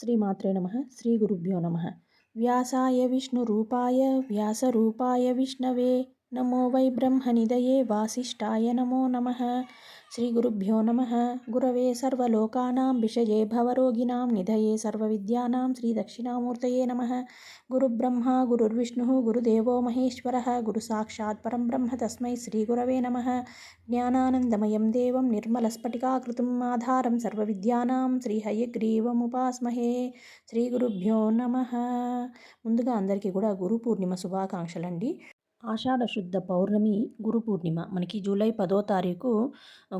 శ్రీమాత్రే నమ శ్రీ గురుభ్యో నమ. వ్యాసాయ విష్ణురూపాయ వ్యాసరూపాయ విష్ణవే. నమో వై బ్రహ్మనిదయే వాసిష్ఠాయ నమో నమ. శ్రీగురుభ్యో నమ గురవే సర్వలోకానాం విషయే భవరోగిణాం నిధయే సర్వవిద్యానాం శ్రీదక్షిణామూర్తయే నమ గురుబ్రహ్మ గురుర్విష్ణు గురుదేవో మహేశ్వరः గురుసాక్షాత్ పరం బ్రహ్మ తస్మై శ్రీగురవే నమ జ్ఞానానందమయం దేవం నిర్మలస్ఫటికాకృతిం ఆధారం సర్వవిద్యానాం శ్రీహయగ్రీవముపాస్మహే శ్రీగురుభ్యో నమ ముందుగా అందరికీ కూడా గురు పూర్ణిమ శుభాకాంక్షలండి. ఆషాఢ శుద్ధ పౌర్ణమి గురు పూర్ణిమ. మనకి జూలై పదో తారీఖు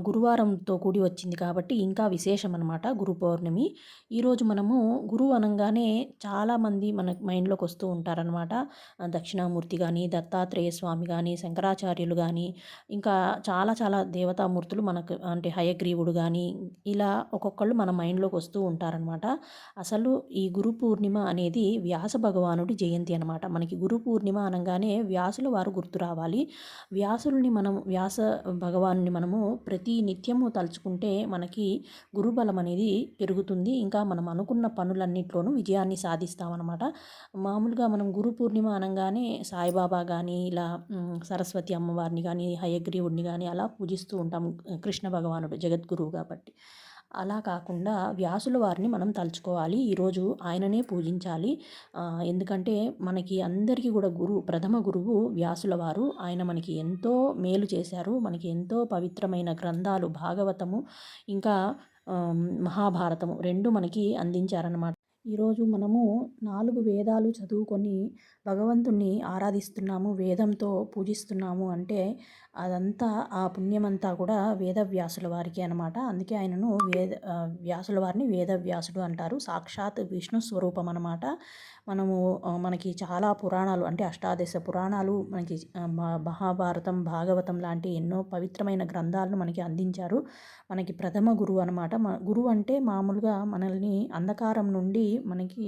గురువారంతో కూడి వచ్చింది కాబట్టి ఇంకా విశేషం అనమాట గురు పౌర్ణమి. ఈరోజు మనము గురువు అనగానే చాలామంది మన మైండ్లోకి వస్తూ ఉంటారనమాట దక్షిణామూర్తి కానీ దత్తాత్రేయ స్వామి కానీ శంకరాచార్యులు కానీ ఇంకా చాలా చాలా దేవతామూర్తులు మనకు అంటే హయగ్రీవుడు కానీ ఇలా ఒక్కొక్కళ్ళు మన మైండ్లోకి వస్తూ ఉంటారనమాట అసలు ఈ గురు పూర్ణిమ అనేది వ్యాస భగవానుడి జయంతి అనమాట మనకి గురు పూర్ణిమ అనగానే వ్యాసుల వారు గుర్తు రావాలి. వ్యాసుల్ని మనం వ్యాస భగవాన్ని మనము ప్రతి నిత్యము తలుచుకుంటే మనకి గురుబలం అనేది పెరుగుతుంది. ఇంకా మనం అనుకున్న పనులన్నిట్లోనూ విజయాన్ని సాధిస్తామన్నమాట. మామూలుగా మనం గురు పూర్ణిమ అనగానే సాయిబాబా కానీ ఇలా సరస్వతి అమ్మవారిని కానీ హయగ్రీవుడిని కానీ అలా పూజిస్తూ ఉంటాం కృష్ణ భగవానుడు జగద్గురువు కాబట్టి. అలా కాకుండా వ్యాసుల వారిని మనం తలుచుకోవాలి. ఈరోజు ఆయననే పూజించాలి. ఎందుకంటే మనకి అందరికీ కూడా గురువు ప్రథమ గురువు వ్యాసుల వారు. ఆయన మనకి ఎంతో మేలు చేశారు. మనకి ఎంతో పవిత్రమైన గ్రంథాలు భాగవతము ఇంకా మహాభారతము రెండు మనకి అందించారనమాట ఈరోజు మనము నాలుగు వేదాలు చదువుకొని భగవంతుణ్ణి ఆరాధిస్తున్నాము వేదంతో పూజిస్తున్నాము అంటే అదంతా ఆ పుణ్యమంతా కూడా వేదవ్యాసుల వారికి అనమాట అందుకే ఆయనను వేద వ్యాసుల వారిని వేదవ్యాసుడు అంటారు. సాక్షాత్ విష్ణు స్వరూపం అనమాట మనము మనకి చాలా పురాణాలు అంటే అష్టాదశ పురాణాలు మనకి మహాభారతం భాగవతం లాంటి ఎన్నో పవిత్రమైన గ్రంథాలను మనకి అందించారు. మనకి ప్రథమ గురువు అనమాట గురువు అంటే మామూలుగా మనల్ని అంధకారం నుండి మనకి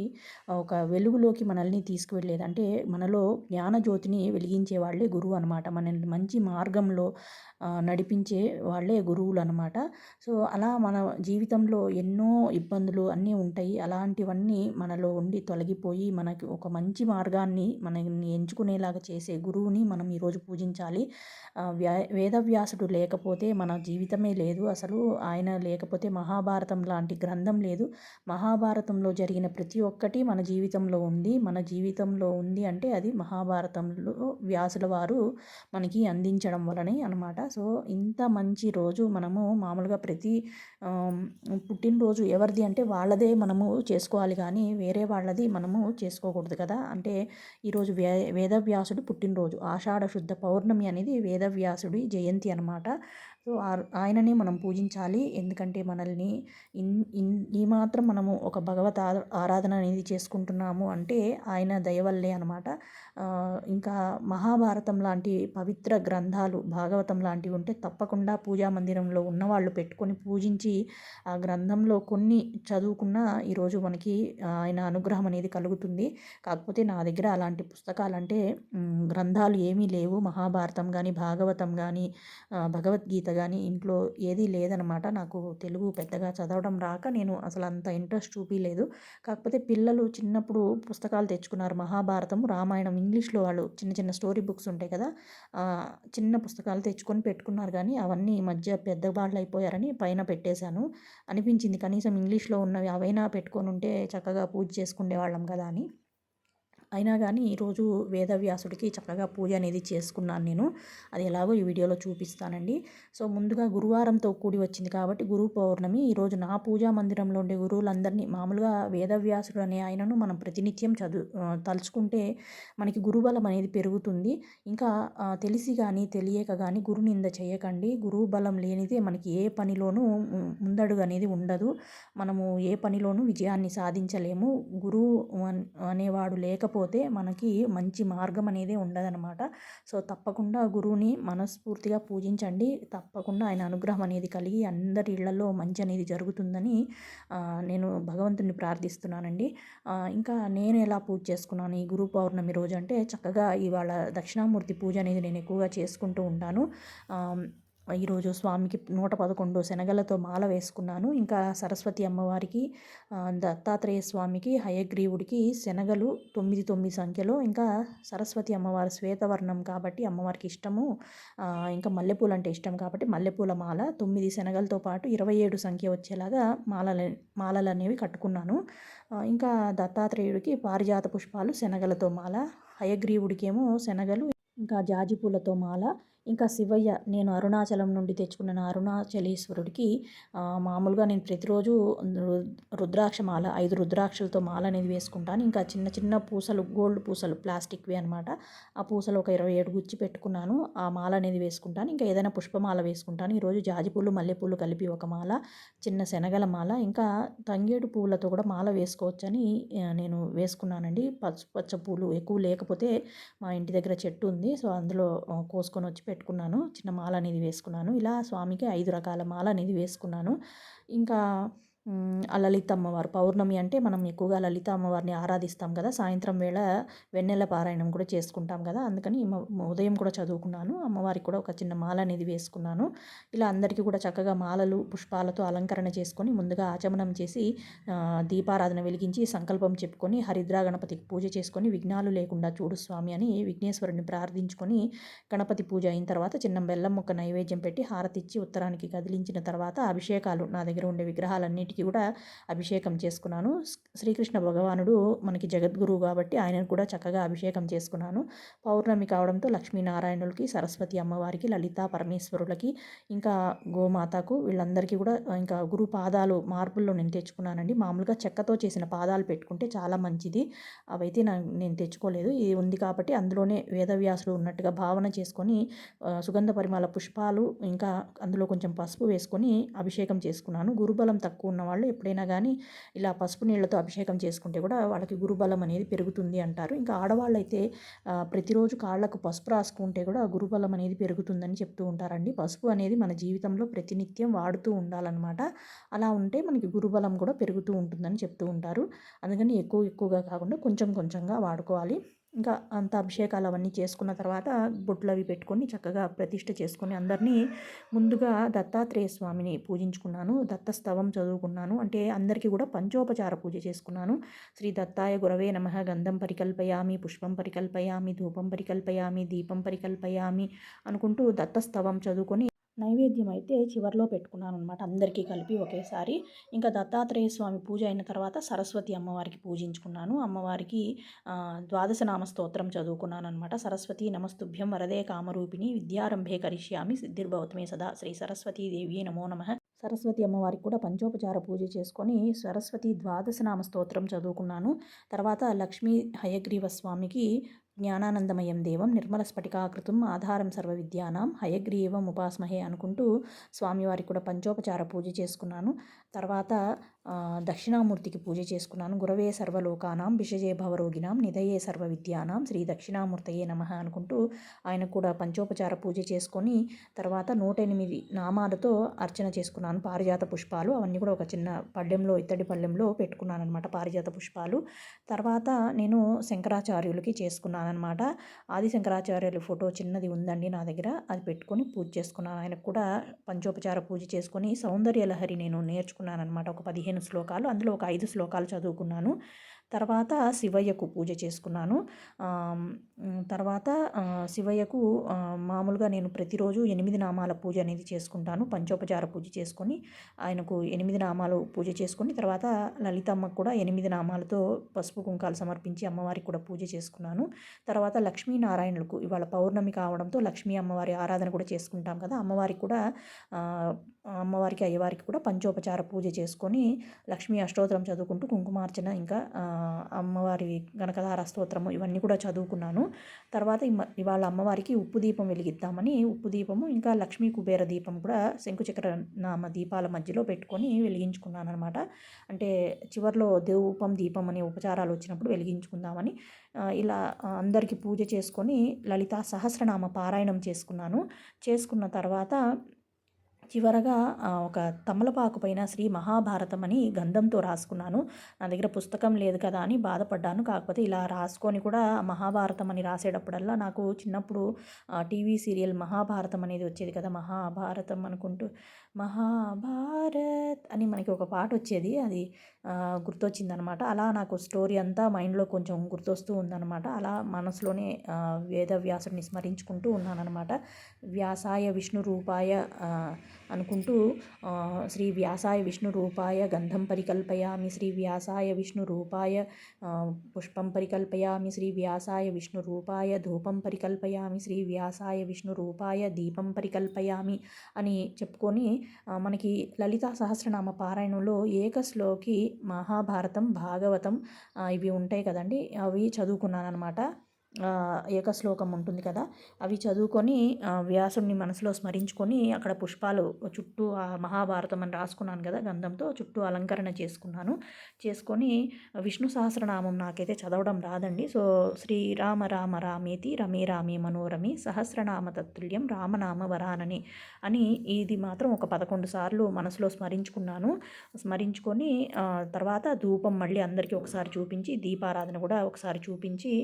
ఒక వెలుగులోకి మనల్ని తీసుకువెళ్ళేది. అంటే మనలో జ్ఞానజ్యోతిని వెలిగించే వాళ్ళే గురువు అనమాట మనల్ని మంచి మార్గంలో నడిపించే వాళ్ళే గురువులు అనమాట సో అలా మన జీవితంలో ఎన్నో ఇబ్బందులు అన్నీ ఉంటాయి. అలాంటివన్నీ మనలో ఉండి తొలగిపోయి మనకి ఒక మంచి మార్గాన్ని మనల్ని ఎంచుకునేలాగా చేసే గురువుని మనం ఈరోజు పూజించాలి. వ్యా వేదవ్యాసుడు లేకపోతే మన జీవితమే లేదు. అసలు ఆయన లేకపోతే మహాభారతం లాంటి గ్రంథం లేదు. మహాభారతంలో జరిగిన ప్రతి ఒక్కటి మన జీవితంలో ఉంది. మన జీవితంలో ఉంది అంటే అది మహాభారతంలో వ్యాసుల వారు మనకి అందించడం వలనే అనమాట సో ఇంత మంచి రోజు మనము మామూలుగా ప్రతి పుట్టినరోజు ఎవరిది అంటే వాళ్ళదే మనము చేసుకోవాలి కానీ వేరే వాళ్ళది మనము చేసుకోకూడదు కదా. అంటే ఈరోజు వే వేదవ్యాసుడు పుట్టినరోజు. ఆషాఢ శుద్ధ పౌర్ణమి అనేది వేదవ్యాసుడి జయంతి అనమాట సో ఆయనని మనం పూజించాలి. ఎందుకంటే మనల్ని ఇన్ ఇన్ ఈ మాత్రం మనము ఒక భగవత్ ఆరాధన అనేది చేసుకుంటున్నాము అంటే ఆయన దయవల్లే అనమాట ఇంకా మహాభారతం లాంటి పవిత్ర గ్రంథాలు భాగవతం లాంటివి ఉంటే తప్పకుండా పూజా మందిరంలో ఉన్నవాళ్ళు పెట్టుకొని పూజించి ఆ గ్రంథంలో కొన్ని చదువుకున్న ఈరోజు మనకి ఆయన అనుగ్రహం అనేది కలుగుతుంది. కాకపోతే నా దగ్గర అలాంటి పుస్తకాలు అంటే గ్రంథాలు ఏమీ లేవు. మహాభారతం కానీ భాగవతం కానీ భగవద్గీత కానీ ఇంట్లో ఏదీ లేదనమాట. నాకు తెలుగు పెద్దగా చదవడం రాక నేను అసలు అంత ఇంట్రెస్ట్ చూపించలేదు కాకపోతే పిల్లలు చిన్నప్పుడు పుస్తకాలు తెచ్చుకున్నారు. మహాభారతం రామాయణం ఇంగ్లీష్లో వాళ్ళు చిన్న చిన్న స్టోరీ బుక్స్ ఉంటాయి కదా చిన్న పుస్తకాలు తెచ్చుకొని పెట్టుకున్నారు కానీ అవన్నీ ఈ మధ్య పెద్దవాళ్ళు అయిపోయారని పైన పెట్టేశాను. అనిపించింది కనీసం ఇంగ్లీష్లో ఉన్నవి అవైనా పెట్టుకొని ఉంటే చక్కగా పూజ చేసుకునే వాళ్ళం కదా అని. అయినా కానీ ఈరోజు వేదవ్యాసుడికి చక్కగా పూజ అనేది చేసుకున్నాను నేను. అది ఎలాగో ఈ వీడియోలో చూపిస్తానండి. సో ముందుగా గురువారంతో కూడి వచ్చింది కాబట్టి గురు పౌర్ణమి. ఈరోజు నా పూజా మందిరంలో ఉండే గురువులందరినీ మామూలుగా వేదవ్యాసుడు అనే ఆయనను మనం ప్రతినిత్యం చదువు తలుచుకుంటే మనకి గురుబలం అనేది పెరుగుతుంది. ఇంకా తెలిసి కానీ తెలియక కానీ గురు నింద చేయకండి. గురువు బలం లేనిదే మనకి ఏ పనిలోనూ ముందడుగు అనేది ఉండదు. మనము ఏ పనిలోనూ విజయాన్ని సాధించలేము. గురువు అనేవాడు లేకపోతే లేకపోతే మనకి మంచి మార్గం అనేది ఉండదనమాట సో తప్పకుండా గురువుని మనస్ఫూర్తిగా పూజించండి. తప్పకుండా ఆయన అనుగ్రహం అనేది కలిగి అందరి ఇళ్ళలో మంచి అనేది జరుగుతుందని నేను భగవంతుని ప్రార్థిస్తున్నానండి. ఇంకా నేను ఎలా పూజ చేసుకున్నాను ఈ గురు పౌర్ణమి రోజు అంటే చక్కగా ఇవాళ దక్షిణామూర్తి పూజ అనేది నేను ఎక్కువగా చేసుకుంటూ ఉంటాను. ఈరోజు స్వామికి నూట పదకొండు శనగలతో మాల వేసుకున్నాను. ఇంకా సరస్వతి అమ్మవారికి దత్తాత్రేయ స్వామికి హయగ్రీవుడికి శనగలు తొమ్మిది తొమ్మిది సంఖ్యలో. ఇంకా సరస్వతి అమ్మవారి శ్వేతవర్ణం కాబట్టి అమ్మవారికి ఇష్టము. ఇంకా మల్లెపూలు అంటే ఇష్టం కాబట్టి మల్లెపూల మాల తొమ్మిది శనగలతో పాటు ఇరవై ఏడు సంఖ్య వచ్చేలాగా మాలలు మాలలు అనేవి కట్టుకున్నాను ఇంకా దత్తాత్రేయుడికి పారిజాత పుష్పాలు శనగలతో మాల హయగ్రీవుడికేమో శనగలు ఇంకా జాజి పూలతో మాల ఇంకా శివయ్య నేను అరుణాచలం నుండి తెచ్చుకున్న అరుణాచలేశ్వరుడికి మామూలుగా నేను ప్రతిరోజు రుద్రాక్ష మాల ఐదు రుద్రాక్షలతో మాల అనేది వేసుకుంటాను. ఇంకా చిన్న చిన్న పూసలు గోల్డ్ పూసలు ప్లాస్టిక్వి అనమాట ఆ పూసలు ఒక ఇరవై ఏడు గుచ్చి పెట్టుకున్నాను. ఆ మాల అనేది వేసుకుంటాను. ఇంకా ఏదైనా పుష్పమాల వేసుకుంటాను. ఈరోజు జాజిపూలు మల్లెపూలు కలిపి ఒక మాల చిన్న శనగల మాల ఇంకా తంగేడు పూలతో కూడా మాల వేసుకోవచ్చని నేను వేసుకున్నానండి. పచ్చ పూలు ఎక్కువ లేకపోతే మా ఇంటి దగ్గర చెట్టు ఉంది. సో అందులో కోసుకొని వచ్చి పెట్టుకున్నాను. చిన్న మాల అనేది వేసుకున్నాను. ఇలా స్వామికి ఐదు రకాల మాల అనేది వేసుకున్నాను. ఇంకా లలిత అమ్మవారు. పౌర్ణమి అంటే మనం ఎక్కువగా లలిత అమ్మవారిని ఆరాధిస్తాం కదా. సాయంత్రం వేళ వెన్నెల పారాయణం కూడా చేసుకుంటాం కదా. అందుకని ఉదయం కూడా చదువుకున్నాను. అమ్మవారికి కూడా ఒక చిన్న మాల అనేది వేసుకున్నాను. ఇలా అందరికీ కూడా చక్కగా మాలలు పుష్పాలతో అలంకరణ చేసుకొని ముందుగా ఆచమనం చేసి దీపారాధన వెలిగించి సంకల్పం చెప్పుకొని హరిద్రా గణపతికి పూజ చేసుకొని విఘ్నాలు లేకుండా చూడు స్వామి అని విఘ్నేశ్వరుని ప్రార్థించుకొని గణపతి పూజ అయిన తర్వాత చిన్న బెల్లం ముక్క నైవేద్యం పెట్టి హారతిచ్చి ఉత్తరానికి కదిలించిన తర్వాత అభిషేకాలు నా దగ్గర ఉండే విగ్రహాలన్నిటికీ ఆయనకి కూడా అభిషేకం చేసుకున్నాను. శ్రీకృష్ణ భగవానుడు మనకి జగద్గురువు కాబట్టి ఆయనను కూడా చక్కగా అభిషేకం చేసుకున్నాను. పౌర్ణమి కావడంతో లక్ష్మీనారాయణులకి సరస్వతి అమ్మవారికి లలిత పరమేశ్వరులకి ఇంకా గోమాతకు వీళ్ళందరికీ కూడా ఇంకా గురు పాదాలు మార్పుల్లో నేను తెచ్చుకున్నానండి. మామూలుగా చెక్కతో చేసిన పాదాలు పెట్టుకుంటే చాలా మంచిది. అవైతే నేను తెచ్చుకోలేదు. ఇది ఉంది కాబట్టి అందులోనే వేదవ్యాసులు ఉన్నట్టుగా భావన చేసుకొని సుగంధ పరిమాల పుష్పాలు ఇంకా అందులో కొంచెం పసుపు వేసుకొని అభిషేకం చేసుకున్నాను. గురుబలం తక్కువ ఉన్న వాళ్ళు ఎప్పుడైనా కానీ ఇలా పసుపు నీళ్ళతో అభిషేకం చేసుకుంటే కూడా వాళ్ళకి గురుబలం అనేది పెరుగుతుంది అంటారు. ఇంకా ఆడవాళ్ళు అయితే ప్రతిరోజు కాళ్ళకు పసుపు రాసుకుంటే కూడా గురుబలం అనేది పెరుగుతుందని చెప్తూ ఉంటారండి. పసుపు అనేది మన జీవితంలో ప్రతినిత్యం వాడుతూ ఉండాలన్నమాట. అలా ఉంటే మనకి గురుబలం కూడా పెరుగుతూ ఉంటుందని చెప్తూ ఉంటారు. అందుకని ఎక్కువ ఎక్కువగా కాకుండా కొంచెం కొంచెంగా వాడుకోవాలి. ఇంకా అంత అభిషేకాలు అవన్నీ చేసుకున్న తర్వాత బొట్లు అవి పెట్టుకొని చక్కగా ప్రతిష్ట చేసుకొని అందరినీ ముందుగా దత్తాత్రేయ స్వామిని పూజించుకున్నాను. దత్తస్తవం చదువుకున్నాను. అంటే అందరికీ కూడా పంచోపచార పూజ చేసుకున్నాను. శ్రీ దత్తాయ గురవే నమ. గంధం పరికల్పయామి పుష్పం పరికల్పయామి ధూపం పరికల్పయామి దీపం పరికల్పయామి అనుకుంటూ దత్తస్తవం చదువుకొని నైవేద్యం అయితే చివరిలో పెట్టుకున్నాను అనమాట అందరికీ కలిపి ఒకేసారి. ఇంకా దత్తాత్రేయ స్వామి పూజ అయిన తర్వాత సరస్వతి అమ్మవారికి పూజించుకున్నాను. అమ్మవారికి ద్వాదశ నామ స్తోత్రం చదువుకున్నాను అనమాట సరస్వతి నమస్తుభ్యం వరదే కామరూపిణి విద్యారంభే కరిష్యామి సిద్ధిర్భవతమే సదా శ్రీ సరస్వతీ దేవి నమో నమ. సరస్వతి అమ్మవారికి కూడా పంచోపచార పూజ చేసుకొని సరస్వతి ద్వాదశ నామ స్తోత్రం చదువుకున్నాను. తర్వాత లక్ష్మీ హయగ్రీవ స్వామికి జ్ఞానానందమయం దేవం నిర్మల స్ఫటికాకృతం ఆధారం సర్వ విద్యానాం హయగ్రీవం ఉపాస్మహే అనుకుంటూ స్వామివారికి కూడా పంచోపచార పూజ చేసుకున్నాను. తర్వాత దక్షిణామూర్తికి పూజ చేసుకున్నాను. గురవే సర్వలోకానాం విషజే భవరోగినాం నిధయే సర్వ విద్యానాం శ్రీ దక్షిణామూర్తయే నమ అనుకుంటూ ఆయన కూడా పంచోపచార పూజ చేసుకొని తర్వాత నూట ఎనిమిది నామాలతో అర్చన చేసుకున్నాను. పారిజాత పుష్పాలు అవన్నీ కూడా ఒక చిన్న పళ్ళెంలో ఇత్తడి పళ్ళెంలో పెట్టుకున్నాను అనమాట పారిజాత పుష్పాలు. తర్వాత నేను శంకరాచార్యులకి చేసుకున్నాను. అనమాట ఆదిశంకరాచార్యుల ఫోటో చిన్నది ఉందండి నా దగ్గర. అది పెట్టుకొని పూజ చేసుకున్నాను. ఆయనకు కూడా పంచోపచార పూజ చేసుకొని సౌందర్య లహరి నేను నేర్చుకున్నాను అనమాట ఒక పదిహేను శ్లోకాలు అందులో ఒక ఐదు శ్లోకాలు చదువుకున్నాను. తర్వాత శివయ్యకు పూజ చేసుకున్నాను. తర్వాత శివయ్యకు మామూలుగా నేను ప్రతిరోజు ఎనిమిది నామాల పూజ అనేది చేసుకుంటాను. పంచోపచార పూజ చేసుకొని ఆయనకు ఎనిమిది నామాలు పూజ చేసుకొని తర్వాత లలితమ్మకు కూడా ఎనిమిది నామాలతో పసుపు కుంకాలు సమర్పించి అమ్మవారికి కూడా పూజ చేసుకున్నాను. తర్వాత లక్ష్మీనారాయణులకు ఇవాళ పౌర్ణమి కావడంతో లక్ష్మీ అమ్మవారి ఆరాధన కూడా చేసుకుంటాం కదా అమ్మవారికి కూడా అమ్మవారికి అయ్యవారికి కూడా పంచోపచార పూజ చేసుకొని లక్ష్మీ అష్టోత్తరం చదువుకుంటూ కుంకుమార్చన ఇంకా అమ్మవారి గణకధార స్తోత్రము ఇవన్నీ కూడా చదువుకున్నాను. తర్వాత ఇవాళ అమ్మవారికి ఉప్పు దీపం వెలిగిద్దామని ఉప్పు దీపము ఇంకా లక్ష్మీ కుబేర దీపం కూడా శంకుచక్ర నామ దీపాల మధ్యలో పెట్టుకొని వెలిగించుకున్నాను అనమాట అంటే చివరిలో దేవూపం దీపం అనే ఉపచారాలు వచ్చినప్పుడు వెలిగించుకుందామని ఇలా అందరికీ పూజ చేసుకొని లలిత సహస్రనామ పారాయణం చేసుకున్నాను. చేసుకున్న తర్వాత చివరగా ఒక తమలపాకు పైన శ్రీ మహాభారతం అని గంధంతో రాసుకున్నాను. నా దగ్గర పుస్తకం లేదు కదా అని బాధపడ్డాను. కాకపోతే ఇలా రాసుకొని కూడా మహాభారతం అని రాసేటప్పుడల్లా నాకు చిన్నప్పుడు టీవీ సీరియల్ మహాభారతం అనేది వచ్చేది కదా మహాభారతం అనుకుంటూ మహాభారత్ అని మనకి ఒక పాట వచ్చేది. అది గుర్తొచ్చిందనమాట. అలా నాకు స్టోరీ అంతా మైండ్లో కొంచెం గుర్తొస్తూ ఉందన్నమాట అలా మనసులోనే వేదవ్యాసుడిని స్మరించుకుంటూ ఉన్నానమాట వ్యాసాయ విష్ణు రూపాయ అనుకుంటూ శ్రీ వ్యాసాయ విష్ణు రూపాయ గంధం పరికల్పయామి శ్రీ వ్యాసాయ విష్ణు రూపాయ పుష్పం పరికల్పయామి శ్రీ వ్యాసాయ విష్ణు రూపాయ ధూపం పరికల్పయామి శ్రీ వ్యాసాయ విష్ణు రూపాయ దీపం పరికల్పయామి అని చెప్పుకొని మనకి లలితా సహస్రనామ పారాయణంలో ఏకశ్లోకి మహాభారతం భాగవతం ఇవి ఉంటాయి కదండి. అవి చదువుకున్నాను అనమాట ఏకశ్లోకం ఉంటుంది కదా? అవి చదువుకొని వ్యాసుడిని మనసులో స్మరించుకొని అక్కడ పుష్పాలు చుట్టూ ఆ మహాభారతం అని రాసుకున్నాను కదా గంధంతో చుట్టూ అలంకరణ చేసుకున్నాను. చేసుకొని విష్ణు సహస్రనామం నాకైతే చదవడం రాదండి. సో శ్రీరామ రామ రామేతి రమే రామే మనోరమి సహస్రనామ తత్తుల్యం రామనామ వరానని అని ఇది మాత్రం ఒక పదకొండు సార్లు మనసులో స్మరించుకున్నాను. స్మరించుకొని తర్వాత ధూపం మళ్ళీ అందరికీ ఒకసారి చూపించి దీపారాధన కూడా ఒకసారి చూపించి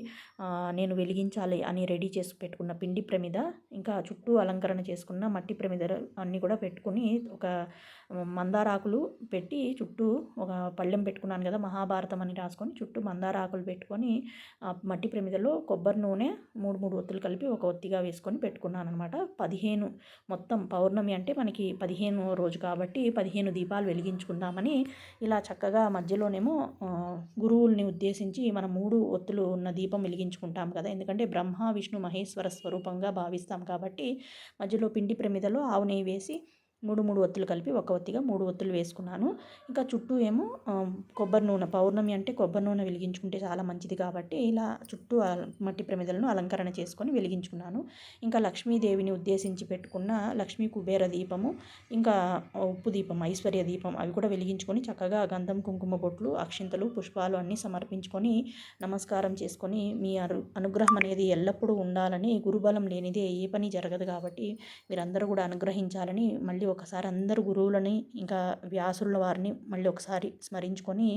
నేను వెలిగించాలి అని రెడీ చేసి పెట్టుకున్న పిండి ప్రమిద ఇంకా చుట్టూ అలంకరణ చేసుకున్న మట్టి ప్రమిద అన్నీ కూడా పెట్టుకుని ఒక మందారాకులు పెట్టి చుట్టూ ఒక పళ్ళెం పెట్టుకున్నాను కదా మహాభారతం అని రాసుకొని చుట్టూ మందారాకులు పెట్టుకొని మట్టి ప్రమిదలో కొబ్బరి నూనె మూడు మూడు ఒత్తులు కలిపి ఒక ఒత్తిగా వేసుకొని పెట్టుకున్నాను అనమాట పదిహేను మొత్తం పౌర్ణమి అంటే మనకి పదిహేను రోజు కాబట్టి పదిహేను దీపాలు వెలిగించుకుందామని ఇలా చక్కగా మధ్యలోనేమో గురువుల్ని ఉద్దేశించి మనం మూడు ఒత్తులు ఉన్న దీపం వెలిగించుకుంటాం కదా. ఎందుకంటే బ్రహ్మ విష్ణు మహేశ్వర స్వరూపంగా భావిస్తాం కాబట్టి మధ్యలో పిండి ప్రమిదలో ఆవు నెయ్యి వేసి మూడు మూడు ఒత్తులు కలిపి ఒక ఒత్తిగా మూడు ఒత్తులు వేసుకున్నాను. ఇంకా చుట్టూ ఏమో కొబ్బరి నూనె పౌర్ణమి అంటే కొబ్బరి నూనె వెలిగించుకుంటే చాలా మంచిది కాబట్టి ఇలా చుట్టూ మట్టి ప్రమిదలను అలంకరణ చేసుకొని వెలిగించుకున్నాను. ఇంకా లక్ష్మీదేవిని ఉద్దేశించి పెట్టుకున్న లక్ష్మీ కుబేర దీపము ఇంకా ఉప్పు దీపం ఐశ్వర్య దీపం అవి కూడా వెలిగించుకొని చక్కగా గంధం కుంకుమ బొట్లు అక్షింతలు పుష్పాలు అన్నీ సమర్పించుకొని నమస్కారం చేసుకొని మీ అను అనుగ్రహం అనేది ఎల్లప్పుడూ ఉండాలని గురుబలం లేనిదే ఏ పని జరగదు కాబట్టి మీరందరూ కూడా అనుగ్రహించాలని మళ్ళీ ఒకసారి అందరు గురువులని ఇంకా వ్యాసుల వారిని మళ్ళీ ఒకసారి స్మరించుకొని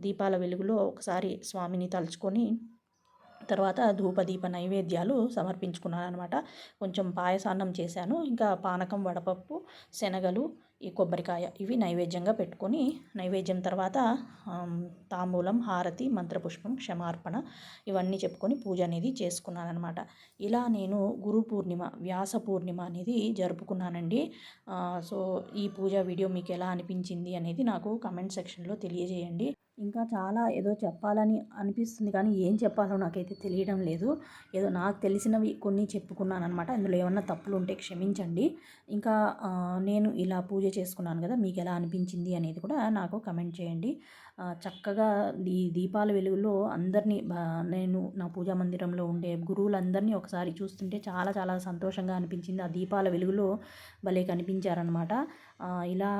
దీపాల వెలుగులో ఒకసారి స్వామిని తలుచుకొని తర్వాత ధూపదీప నైవేద్యాలు సమర్పించుకున్నాను అనమాట కొంచెం పాయసాన్నం చేశాను. ఇంకా పానకం వడపప్పు శనగలు ఈ కొబ్బరికాయ ఇవి నైవేద్యంగా పెట్టుకొని నైవేద్యం తర్వాత తాంబూలం హారతి మంత్రపుష్పం క్షమార్పణ ఇవన్నీ చెప్పుకొని పూజ అనేది చేసుకున్నాను అనమాట ఇలా నేను గురు పూర్ణిమ వ్యాస పూర్ణిమ అనేది జరుపుకున్నానండి. సో ఈ పూజ వీడియో మీకు ఎలా అనిపించింది అనేది నాకు కమెంట్ సెక్షన్లో తెలియజేయండి. ఇంకా చాలా ఏదో చెప్పాలని అనిపిస్తుంది కానీ ఏం చెప్పాలో నాకైతే తెలియడం లేదు. ఏదో నాకు తెలిసినవి కొన్ని చెప్పుకున్నాను అనమాట అందులో ఏమన్నా తప్పులు ఉంటే క్షమించండి. ఇంకా నేను ఇలా పూజ చేసుకున్నాను కదా మీకు ఎలా అనిపించింది అనేది కూడా నాకు కమెంట్ చేయండి. చక్కగా ఈ దీపాల వెలుగులో అందరినీ నేను నా పూజా మందిరంలో ఉండే గురువులందరినీ ఒకసారి చూస్తుంటే చాలా చాలా సంతోషంగా అనిపించింది. ఆ దీపాల వెలుగులో భలే కనిపించారనమాట ఇలా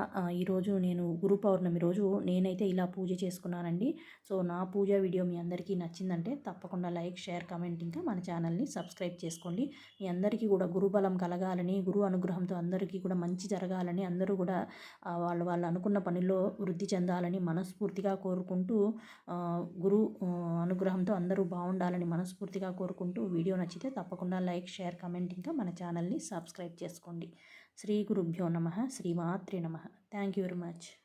ఈరోజు నేను గురు పౌర్ణమి రోజు నేనైతే ఇలా పూజ చేసుకున్నానండి. సో నా పూజ వీడియో మీ అందరికీ నచ్చిందంటే తప్పకుండా లైక్ షేర్ కమెంట్ ఇంకా మన ఛానల్ని సబ్స్క్రైబ్ చేసుకోండి. మీ అందరికీ కూడా గురుబలం కలగాలని గురు అనుగ్రహంతో అందరికీ కూడా మంచి జరగాలని అందరూ కూడా వాళ్ళు వాళ్ళు అనుకున్న పనిలో వృద్ధి చెందాలని మనస్ఫూర్తిగా మనస్ఫూర్తిగా కోరుకుంటూ గురు అనుగ్రహంతో అందరూ బాగుండాలని మనస్ఫూర్తిగా కోరుకుంటూ వీడియో నచ్చితే తప్పకుండా లైక్ షేర్ కమెంట్ ఇంకా మన ఛానల్ని సబ్స్క్రైబ్ చేసుకోండి. శ్రీ గురుభ్యో నమ. శ్రీమాత్రి నమ. Thank you very much